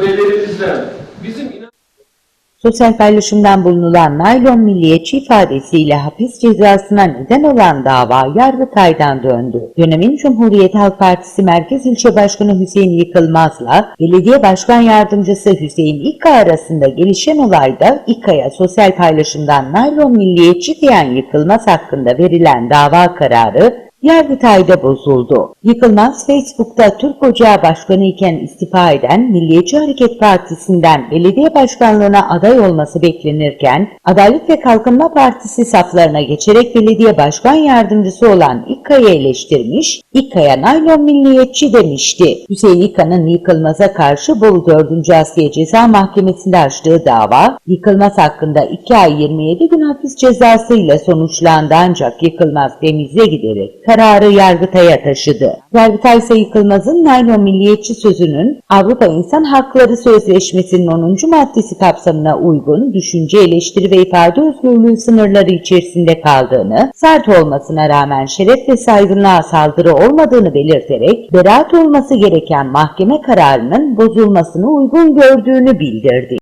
törelerimizden bizim Sosyal paylaşımdan bulunulan naylon milliyetçi ifadesiyle hapis cezasına neden olan dava Yargıtay'dan döndü. Dönemin Cumhuriyet Halk Partisi Merkez İlçe Başkanı Hüseyin Yıkılmaz'la Belediye Başkan Yardımcısı Hüseyin İkka arasında gelişen olayda İkka'ya sosyal paylaşımdan naylon milliyetçi diyen Yıkılmaz hakkında verilen dava kararı Yargıtay'da bozuldu. Yıkılmaz, Facebook'ta Türk Ocağı Başkanı iken istifa eden Milliyetçi Hareket Partisi'nden belediye başkanlığına aday olması beklenirken, Adalet ve Kalkınma Partisi saflarına geçerek belediye başkan yardımcısı olan İkka'yı eleştirmiş, İkka'ya naylon milliyetçi demişti. Hüseyin İkka'nın Yıkılmaz'a karşı Bolu 4. Asliye Ceza Mahkemesi'nde açtığı dava, Yıkılmaz hakkında 2 ay 27 gün hapis cezasıyla sonuçlandı ancak Yıkılmaz denize giderek kararı Yargıtay'a taşıdı. Yargıtay ise Yıkılmaz'ın naylon milliyetçi sözünün Avrupa İnsan Hakları Sözleşmesi'nin 10. maddesi kapsamına uygun düşünce, eleştiri ve ifade özgürlüğü sınırları içerisinde kaldığını, sert olmasına rağmen şeref ve saygınlığa saldırı olmadığını belirterek beraat olması gereken mahkeme kararının bozulmasını uygun gördüğünü bildirdi.